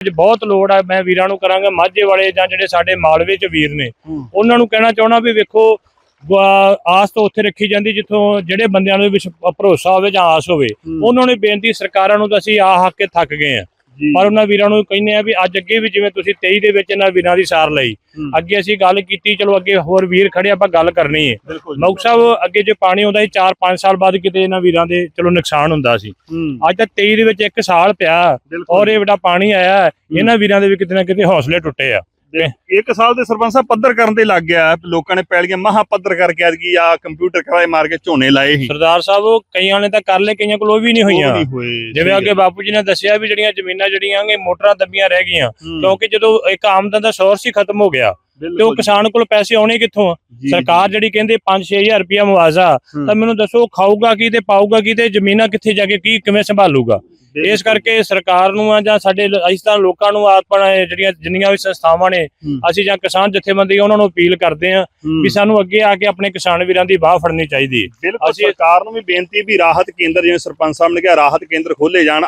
ਅੱਜ ਬਹੁਤ ਲੋੜ ਆ ਮੈਂ ਵੀਰਾਂ ਨੂੰ ਕਰਾਂਗਾ ਮਾਝੇ ਵਾਲੇ ਜਾਂ ਜਿਹੜੇ ਸਾਡੇ ਮਾਲਵੇ ਚ ਵੀਰ ਨੇ। ਉਹਨਾਂ ਨੂੰ ਕਹਿਣਾ ਚਾਹਣਾ ਵੀ ਵੇਖੋ ਆਸ ਤਾਂ ਉੱਥੇ ਰੱਖੀ ਜਾਂਦੀ ਜਿੱਥੋਂ ਜਿਹੜੇ ਬੰਦਿਆਂ ਨੂੰ ਵਿਸ਼- ਭਰੋਸਾ ਹੋਵੇ ਜਾਂ ਆਸ ਹੋਵੇ। ਉਹਨਾਂ ਨੇ ਬੇਨਤੀ ਸਰਕਾਰਾਂ ਨੂੰ ਤਾਂ ਅਸੀਂ ਆ ਹੱਕ ਕੇ ਥੱਕ ਗਏ ਆ ਪਰ ਉਹਨਾਂ ਵੀਰਾਂ ਨੂੰ ਕਹਿੰਦੇ ਆ ਵੀ ਅੱਜ ਅੱਗੇ ਵੀ ਜਿਵੇਂ ਤੁਸੀਂ 23 ਦੇ ਵਿੱਚ ਇਹਨਾਂ ਵੀਰਾਂ ਦੀ ਸਾਰ ਲਈ। ਅੱਗੇ ਅਸੀਂ ਗੱਲ ਕੀਤੀ ਚਲੋ ਅੱਗੇ ਹੋਰ ਵੀਰ ਖੜੇ ਆਪਾਂ ਗੱਲ ਕਰਨੀ ਹੈ ਮੌਕ ਸਾਹਿਬ ਅੱਗੇ ਜੇ ਪਾਣੀ ਆਉਂਦਾ ਸੀ 4-5 ਸਾਲ ਬਾਅਦ ਕਿਤੇ ਇਹਨਾਂ ਵੀਰਾਂ ਦੇ ਚਲੋ ਨੁਕਸਾਨ ਹੁੰਦਾ ਸੀ। ਅੱਜ ਤਾਂ 23 ਦੇ ਵਿੱਚ ਇੱਕ ਸਾਲ ਪਿਆ ਔਰ ਇਹ ਵੱਡਾ ਪਾਣੀ ਆਇਆ ਇਹਨਾਂ ਵੀਰਾਂ ਦੇ ਵੀ ਕਿਤੇ ਨਾ ਕਿਤੇ ਹੌਸਲੇ ਟੁੱਟੇ ਆ। ਇੱਕ ਸਾਲ ਦੇ ਸਰਪੰਚ ਸਾਹਿਬ ਪੱਧਰ ਕਰਨ ਤੇ ਲੱਗ ਗਿਆ। ਲੋਕਾਂ ਨੇ ਪੈਲੀਆਂ ਮਹਾ ਪੱਧਰ ਕਰਕੇ ਐਤਕੀ ਆ ਕੰਪਿਊਟਰ ਕਰਾਏ ਮਾਰ ਕੇ ਝੋਨੇ ਲਾਏ ਸੀ। ਸਰਦਾਰ ਸਾਹਿਬ ਉਹ ਕਈਆਂ ਨੇ ਤਾਂ ਕਰ ਲਏ ਕਈਆਂ ਕੋਲ ਉਹ ਵੀ ਨਹੀਂ ਹੋਈਆਂ ਜਿਵੇਂ ਅੱਗੇ ਬਾਪੂ ਜੀ ਨੇ ਦੱਸਿਆ ਵੀ ਜਿਹੜੀਆਂ ਜ਼ਮੀਨਾਂ ਜਿਹੜੀਆਂ ਕਿ ਮੋਟਰਾਂ ਦੱਬੀਆਂ ਰਹਿ ਗਈਆਂ। ਹੂੰ, ਕਿਉਂਕਿ ਜਦੋਂ ਇੱਕ ਆਮਦਨ ਦਾ ਸੋਰਸ ਹੀ ਖਤਮ ਹੋ ਗਿਆ ਤੇ ਉਹ ਕਿਸਾਨ ਕੋਲ ਪੈਸੇ ਆਉਣੇ ਕਿੱਥੋਂ ਸਰਕਾਰ ਜਿਹੜੀ ਕਹਿੰਦੇ 5-6000 ਰੁਪਇਆ ਮੁਆਵਜ਼ਾ ਹੂੰ। ਤਾਂ ਮੈਨੂੰ ਦੱਸੋ ਖਾਊਗਾ ਕੀ ਤੇ ਪਾਊਗਾ ਕੀ ਤੇ ਜ਼ਮੀਨਾਂ ਕਿੱਥੇ ਜਾ ਕੇ ਕੀ ਕਿਵੇਂ ਸੰਭਾਲੂਗਾ। ਇਸ ਕਰਕੇ ਸਰਕਾਰ ਨੂੰ ਆ ਜਾਂ ਸਾਡੇ ਤਰ੍ਹਾਂ ਲੋਕਾਂ ਨੂੰ ਆਪਣਾ ਇਹ ਜਿਹੜੀਆਂ ਜਿੰਨੀਆਂ ਵੀ ਸੰਸਥਾਵਾਂ ਨੇ। ਅਸੀਂ ਜਾਂ ਕਿਸਾਨ ਜਥੇਬੰਦੀ ਉਹਨਾਂ ਨੂੰ ਅਪੀਲ ਕਰਦੇ ਆ। ਵੀ ਸਾਨੂੰ ਅੱਗੇ ਆ ਕੇ ਆਪਣੇ ਕਿਸਾਨ ਵੀਰਾਂ ਦੀ ਬਾਹ ਫੜਨੀ ਚਾਹੀਦੀ ਹੈ ਅਸੀਂ- ਸਰਕਾਰ ਨੂੰ ਵੀ ਬੇਨਤੀ ਵੀ ਰਾਹਤ ਕੇਂਦਰ ਜਿਵੇਂ ਸਰਪੰਚ ਸਾਹਿਬ ਨੇ ਕਿਹਾ ਰਾਹਤ ਕੇਂਦਰ ਖੋਲੇ ਜਾਣ